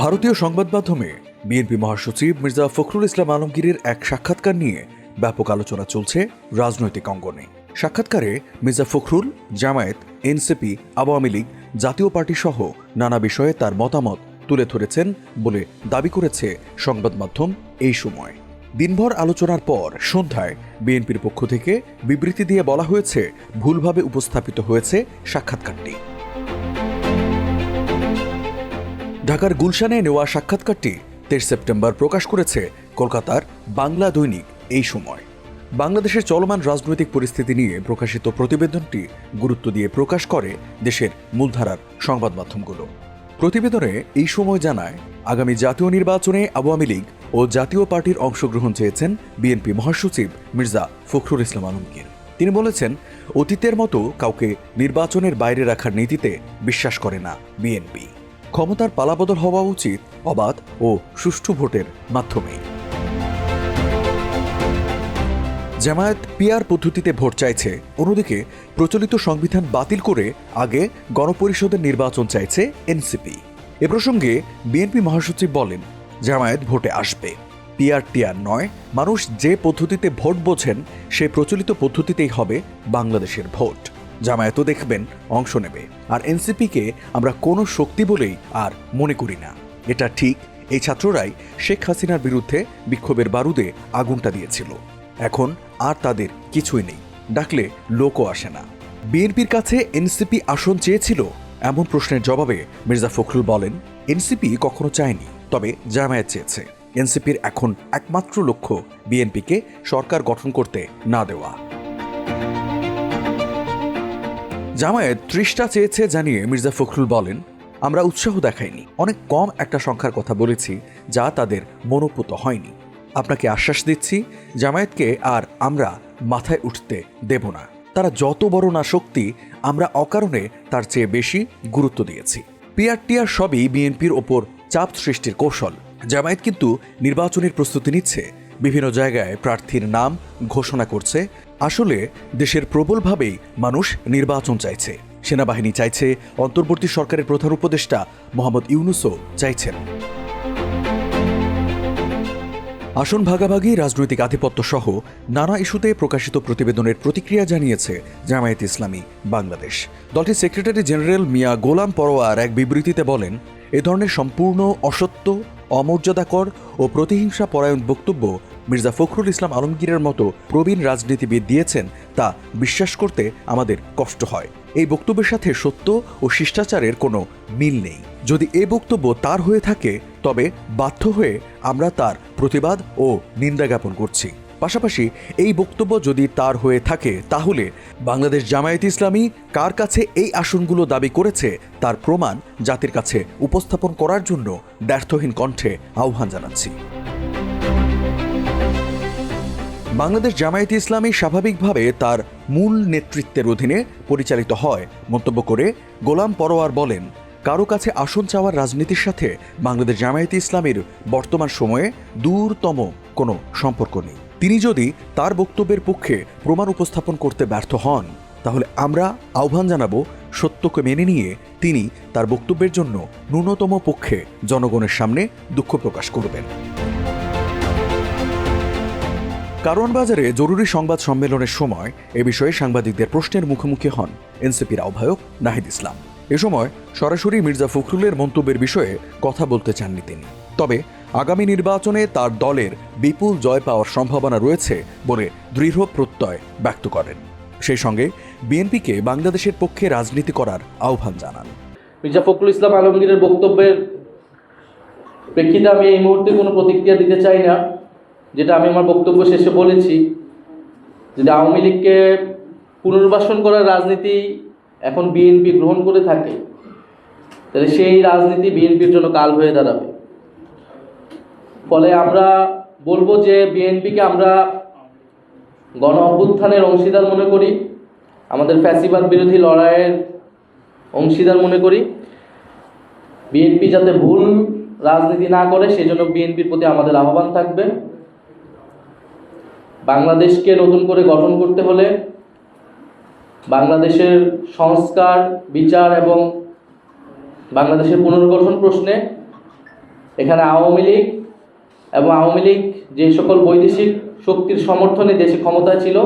ভারতীয় সংবাদ মাধ্যমে বিএনপি মহাসচিব মির্জা ফখরুল ইসলাম আলমগীরের এক সাক্ষাৎকার নিয়ে ব্যাপক আলোচনা চলছে রাজনৈতিক অঙ্গনে। সাক্ষাৎকারে মির্জা ফখরুল, জামায়াত, এনসিপি, আওয়ামী লীগ, জাতীয় পার্টি সহ নানা বিষয়ে তার মতামত তুলে ধরেছেন বলে দাবি করেছে সংবাদ মাধ্যম এই সময়। দিনভর আলোচনার পর সন্ধ্যায় বিএনপির পক্ষ থেকে বিবৃতি দিয়ে বলা হয়েছে, ভুলভাবে উপস্থাপিত হয়েছে সাক্ষাৎকারটি। ঢাকার গুলশানে নেওয়া সাক্ষাৎকারটি তেইশ সেপ্টেম্বর প্রকাশ করেছে কলকাতার বাংলা দৈনিক এই সময়। বাংলাদেশের চলমান রাজনৈতিক পরিস্থিতি নিয়ে প্রকাশিত প্রতিবেদনটি গুরুত্ব দিয়ে প্রকাশ করে দেশের মূলধারার সংবাদ মাধ্যমগুলো। প্রতিবেদনে এই সময় জানায়, আগামী জাতীয় নির্বাচনে আওয়ামী লীগ ও জাতীয় পার্টির অংশগ্রহণ চেয়েছেন বিএনপি মহাসচিব মির্জা ফখরুল ইসলাম আলমগীর। তিনি বলেছেন, অতীতের মতো কাউকে নির্বাচনের বাইরে রাখার নীতিতে বিশ্বাস করে না বিএনপি। ক্ষমতার পালাবদল হওয়া উচিত অবাধ ও সুষ্ঠু ভোটের মাধ্যমেই জামায়াত পিআর পদ্ধতিতে ভোট চাইছে। অন্যদিকে, প্রচলিত সংবিধান বাতিল করে আগে গণপরিষদের নির্বাচন চাইছে এনসিপি। এ প্রসঙ্গে বিএনপি মহাসচিব বলেন, জামায়াত ভোটে আসবে। পিআর টিআর নয়, মানুষ যে পদ্ধতিতে ভোট বোঝেন সে প্রচলিত পদ্ধতিতেই হবে বাংলাদেশের ভোট। জামায়াতও দেখবেন অংশ নেবে। আর এনসিপিকে আমরা কোনো শক্তি বলেই আর মনে করি না। এটা ঠিক, এই ছাত্ররাই শেখ হাসিনার বিরুদ্ধে বিক্ষোভের বারুদে আগুনটা দিয়েছিল। এখন আর তাদের কিছুই নেই, ডাকলে লোকও আসে না। বিএনপির কাছে এনসিপি আসন চেয়েছিল? এমন প্রশ্নের জবাবে মির্জা ফখরুল বলেন, এনসিপি কখনো চায়নি, তবে জামায়াত চেয়েছে। এনসিপির এখন একমাত্র লক্ষ্য বিএনপিকে সরকার গঠন করতে না দেওয়া। জামায়াত ত্রিশটা চেয়েছে জানিয়ে মির্জা ফখরুল বলেন, আমরা উৎসাহ দেখাইনি। অনেক কম একটা সংখ্যার কথা বলেছি যা তাদের মনোপুত হয়নি। আপনাকে আশ্বাস দিচ্ছি, জামায়াতকে আর আমরা মাথায় উঠতে দেব না। তারা যত বড় না শক্তি, আমরা অকারণে তার চেয়ে বেশি গুরুত্ব দিয়েছি। পিআরটিআর সবই বিএনপির ওপর চাপ সৃষ্টির কৌশল। জামায়াত কিন্তু নির্বাচনের প্রস্তুতি নিচ্ছে। বিভিন্ন জায়গায় প্রার্থীর নাম ঘোষণা করছে। আসলে দেশের প্রবলভাবেই মানুষ নির্বাচন চাইছে। সেনাবাহিনী চাইছে অন্তর্বর্তী সরকারের প্রধান উপদেষ্টা মোহাম্মদ ইউনুসও চাইছেন। আসন ভাগাভাগি, রাজনৈতিক আধিপত্য সহ নানা ইস্যুতে প্রকাশিত প্রতিবেদনের প্রতিক্রিয়া জানিয়েছে জামায়াত ইসলামী বাংলাদেশ। দলটির সেক্রেটারি জেনারেল মিয়া গোলাম পরোয়ার এক বিবৃতিতে বলেন, এ ধরনের সম্পূর্ণ অসত্য অমর্যাদাকর ও প্রতিহিংসা পরায়ণ বক্তব্য মির্জা ফখরুল ইসলাম আলমগীরের মতো প্রবীণ রাজনীতিবিদ দিয়েছেন তা বিশ্বাস করতে আমাদের কষ্ট হয়। এই বক্তব্যের সাথে সত্য ও শিষ্টাচারের কোনো মিল নেই। যদি এ বক্তব্য তার হয়ে থাকে, তবে বাধ্য হয়ে আমরা তার প্রতিবাদ ও নিন্দা জ্ঞাপন করছি। পাশাপাশি এই বক্তব্য যদি তার হয়ে থাকে, তাহলে বাংলাদেশ জামায়াত ইসলামী কার কাছে এই আসনগুলো দাবি করেছে তার প্রমাণ জাতির কাছে উপস্থাপন করার জন্য ব্যর্থহীন কণ্ঠে আহ্বান জানাচ্ছি। বাংলাদেশ জামায়াত ইসলামী স্বাভাবিকভাবে তার মূল নেতৃত্বের অধীনে পরিচালিত হয়, মন্তব্য করে গোলাম পরোয়ার বলেন, কারও কাছে আসন চাওয়ার রাজনীতির সাথে বাংলাদেশ জামায়াত ইসলামীর বর্তমান সময়ে দূরতম কোনো সম্পর্ক নেই। তিনি যদি তার বক্তব্যের পক্ষে প্রমাণ উপস্থাপন করতে ব্যর্থ হন, তাহলে আমরা আহ্বান জানাব সত্যকে মেনে নিয়ে তিনি তার বক্তব্যের জন্য ন্যূনতম পক্ষে জনগণের সামনে দুঃখ প্রকাশ করবেন। কারওয়ান বাজারে জরুরি সংবাদ সম্মেলনের সময় এ বিষয়ে সাংবাদিকদের প্রশ্নের মুখোমুখি হন এনসিপির আহ্বায়ক নাহিদ ইসলাম। এ সময় সরাসরি মির্জা ফখরুলের মন্তব্যের বিষয়ে কথা বলতে চাননি তিনি। তবে আগামী নির্বাচনে তার দলের বিপুল জয় পাওয়ার সম্ভাবনা রয়েছে বলে দৃঢ় প্রত্যয় ব্যক্ত করেন। সেই সঙ্গে বিএনপিকে বাংলাদেশের পক্ষে রাজনীতি করার আহ্বান জানান। মির্জা ফখরুল ইসলাম আলমগীরের বক্তব্যের প্রেক্ষিতে আমি এই মুহূর্তে কোনো প্রতিক্রিয়া দিতে চাই না, যেটা আমি আমার বক্তব্য শেষে বলেছি যদি আওয়ামী লীগকে পুনর্বাসন করার রাজনীতি এখন বিএনপি গ্রহণ করে থাকে। তাহলে সেই রাজনীতি বিএনপির জন্য কাল হয়ে দাঁড়াবে। ফলে আমরা বলব যে বিএনপিকে আমরা গণ অভ্যুত্থানের অংশীদার মনে করি, আমাদের ফ্যাসিবাদ বিরোধী লড়াইয়ের অংশীদার মনে করি। বিএনপি যাতে ভুল রাজনীতি না করে, সেজন্য বিএনপির প্রতি আমাদের আহ্বান থাকবে। বাংলাদেশকে নতুন করে গঠন করতে হলে বাংলাদেশের সংস্কার, বিচার এবং বাংলাদেশের পুনর্গঠন প্রশ্নে এখানে আওয়ামী লীগ এবং আওয়ামী লীগ যে সকল বৈদেশিক শক্তির সমর্থনে দেশে ক্ষমতায় ছিল,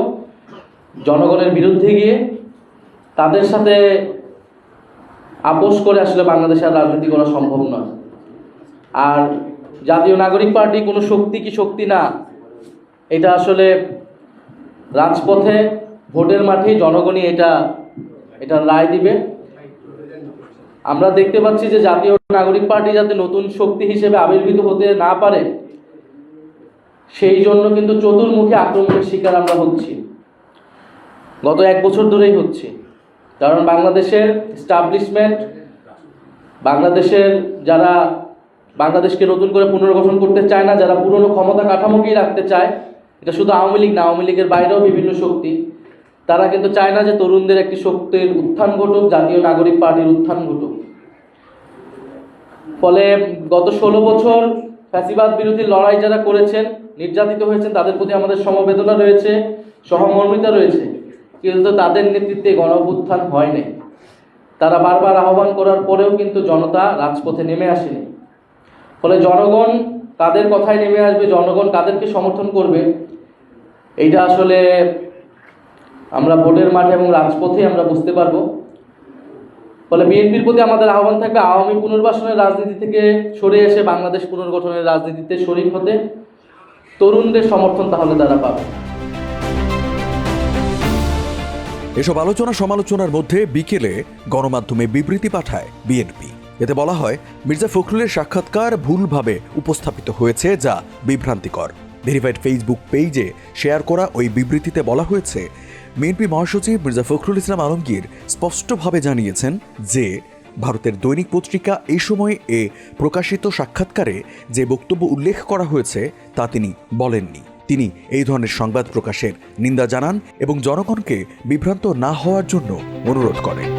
জনগণের বিরুদ্ধে গিয়ে তাদের সাথে আপোষ করে আসলে বাংলাদেশে আর রাজনীতি করা সম্ভব নয়। আর জাতীয় নাগরিক পার্টি কোনো শক্তি কি শক্তি না, এটা আসলে রাজপথে, ভোটের মাঠে জনগণই এটা এটা রায় দিবে। আমরা দেখতে পাচ্ছি যে জাতীয় নাগরিক পার্টি যাতে নতুন শক্তি হিসেবে আবির্ভূত হতে না পারে সেই জন্য কিন্তু চতুর্মুখী আক্রমণের শিকার আমরা হচ্ছি। গত এক বছর ধরেই হচ্ছি। কারণ বাংলাদেশের স্টাবলিশমেন্ট বাংলাদেশের যারা, বাংলাদেশকে নতুন করে পুনর্গঠন করতে চায় না, যারা পুরনো ক্ষমতা কাঠামোকেই রাখতে চায়, এটা শুধু আওয়ামী লীগ না, আওয়ামী লীগের বাইরেও বিভিন্ন শক্তি, তারা কিন্তু চায় না যে তরুণদের একটি শক্তির উত্থান ঘটুক, জাতীয় নাগরিক পার্টির উত্থান ঘটুক। ফলে গত ষোলো বছর ফ্যাসিবাদ বিরোধী লড়াই যারা করেছেন নির্যাতিত হয়েছেন, তাদের প্রতি আমাদের সমবেদনা রয়েছে, সহমর্মিতা রয়েছে। কিন্তু তাদের নেতৃত্বে গণ অভ্যুত্থান হয়নি তারা বারবার আহ্বান করার পরেও কিন্তু জনতা রাজপথে নেমে আসেনি। ফলে জনগণ তাদের কথায় নেমে আসবে, জনগণ কাদেরকে সমর্থন করবে। এইটা আসলে আমরা ভোটের মাঠে এবং রাজপথে আমরা বুঝতে পারব। ফলে বিএনপির প্রতি আমাদের আহ্বান থাকবে, আওয়ামী পুনর্বাসনের রাজনীতি থেকে সরে এসে বাংলাদেশ পুনর্গঠনের রাজনীতিতে শরিক হতে। তরুণদের সমর্থন তাহলে তারা পাবে। এসব আলোচনা সমালোচনার মধ্যে বিকেলে গণমাধ্যমে বিবৃতি পাঠায় বিএনপি। এতে বলা হয়, মির্জা ফখরুলের সাক্ষাৎকার ভুলভাবে উপস্থাপিত হয়েছে যা বিভ্রান্তিকর। ভেরিফাইড ফেসবুক পেজে শেয়ার করা ওই বিবৃতিতে বলা হয়েছে, বিএনপি মহাসচিব মির্জা ফখরুল ইসলাম আলমগীর স্পষ্টভাবে জানিয়েছেন যে ভারতের দৈনিক পত্রিকা এই সময়ে এ প্রকাশিত সাক্ষাৎকারে যে বক্তব্য উল্লেখ করা হয়েছে, তা তিনি বলেননি। তিনি এই ধরনের সংবাদ প্রকাশের নিন্দা জানান এবং জনগণকে বিভ্রান্ত না হওয়ার জন্য অনুরোধ করেন।